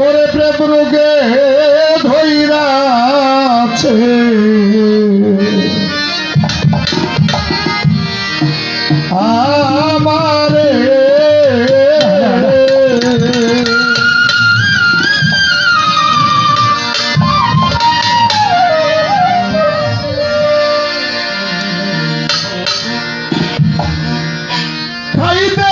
ওরে প্রেম রোগে ধৈরাছে। আমারে খাইতে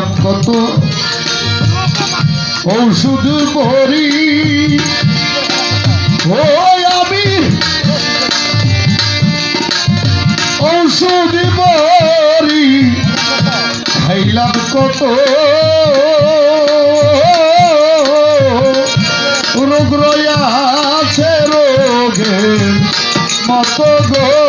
খাইলাম কত? ঔষধ ভরি ও আমি ঔষধ ভরি খাইলাম কত? রোগ রয়াছে রোগে মত গো।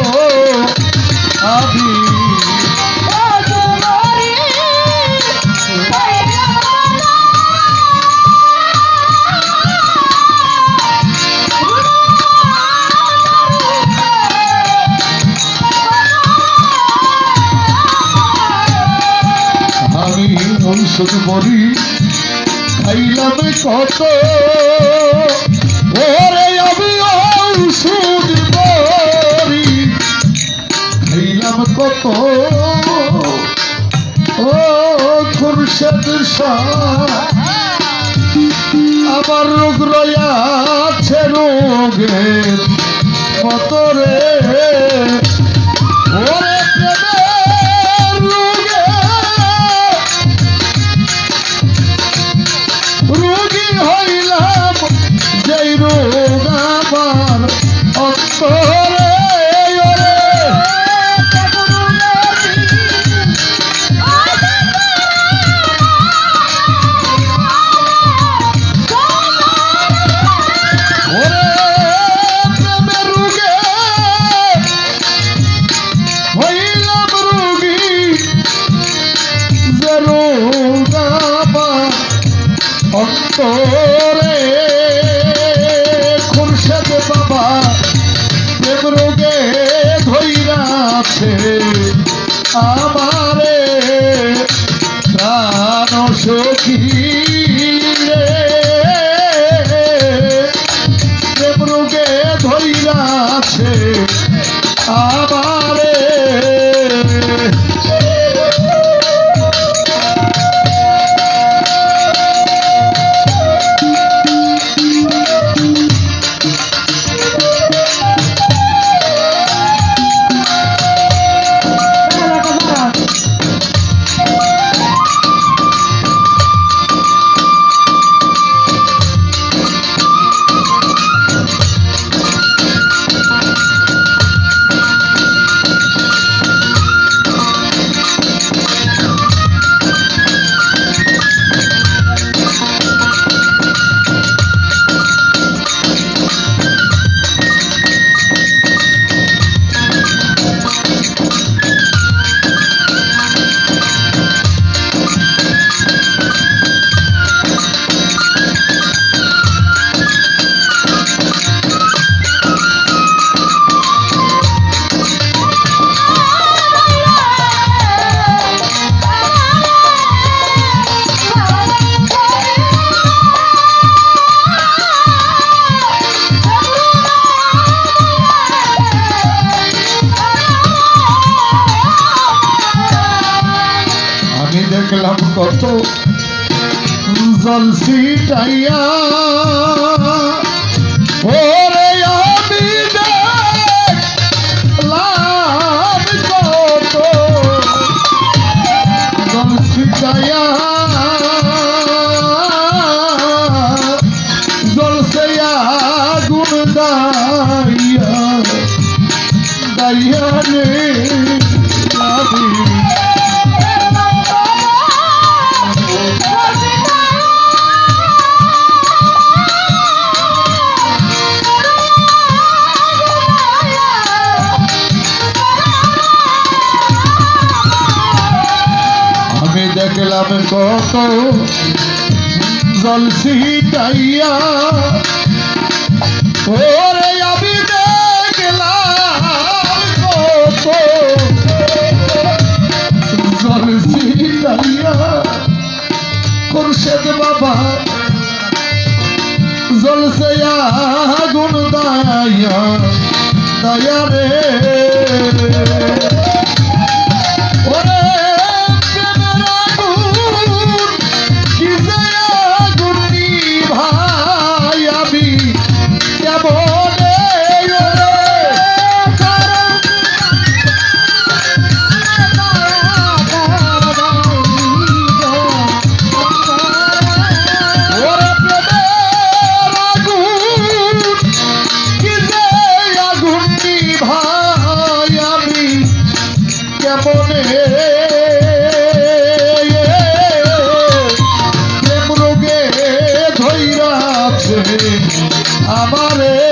ঔষধ বড়ি খাইলাম কত? ওরে আমি খাইলাম কত? আমার রোগ রয়াছে রোগের ধৈরাছে জল সিটাইয়া দেখলাম কত জল সিটাইয়া ওরে আমি দেখলাম কত জল সিটাইয়া খুরশেদ বাবা জল সে আগুন দায়া, দয়া রে। আমারে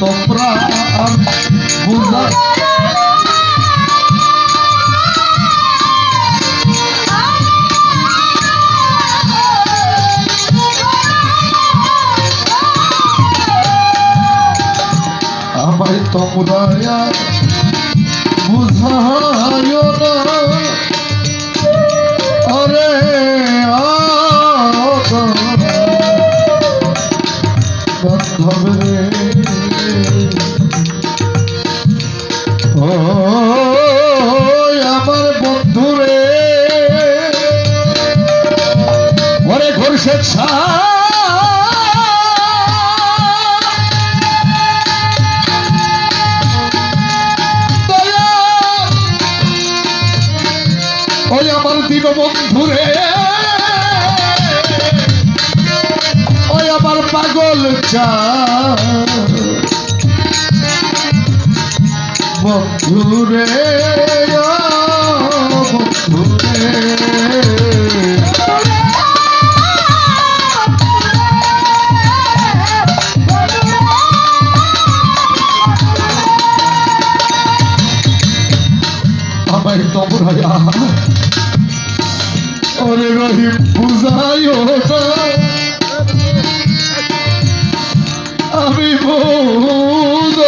তোমরা বুঝা আমায় তোমরা আর ওরে ঘুরছে ছা দয়া ওই আমার দিন বন্ধুরে ওই আমার পাগল চা বন্ধুরে ও রহিম বুঝাইও না। আমি বোধ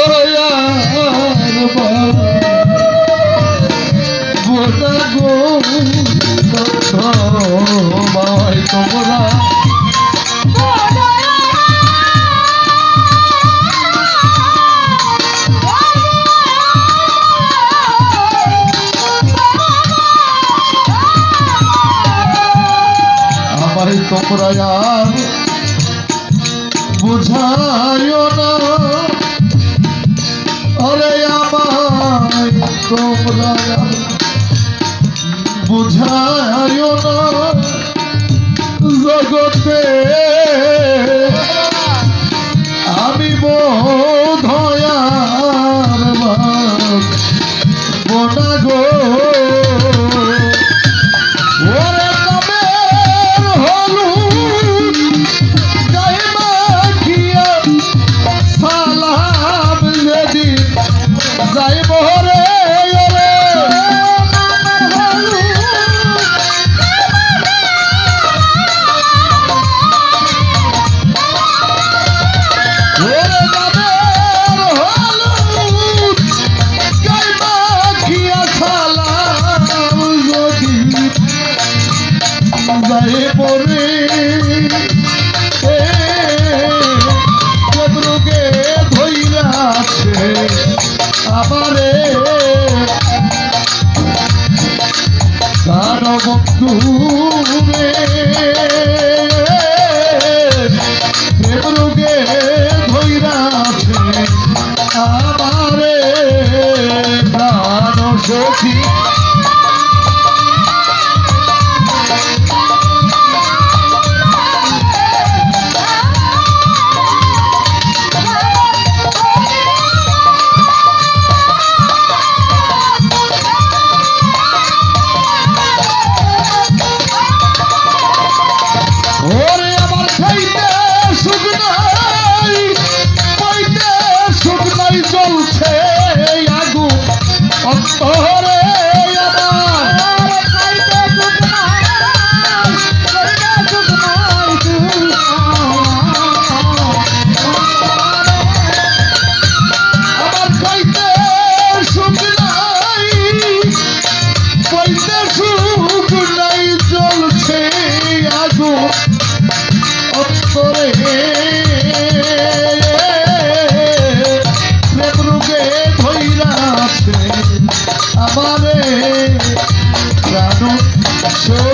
গো তোমরা তোমরা আর বুঝাইও না। আরে আমায় তোমরা বুঝাইও না। জগতে আমি বোধয়ার বোনা গো। So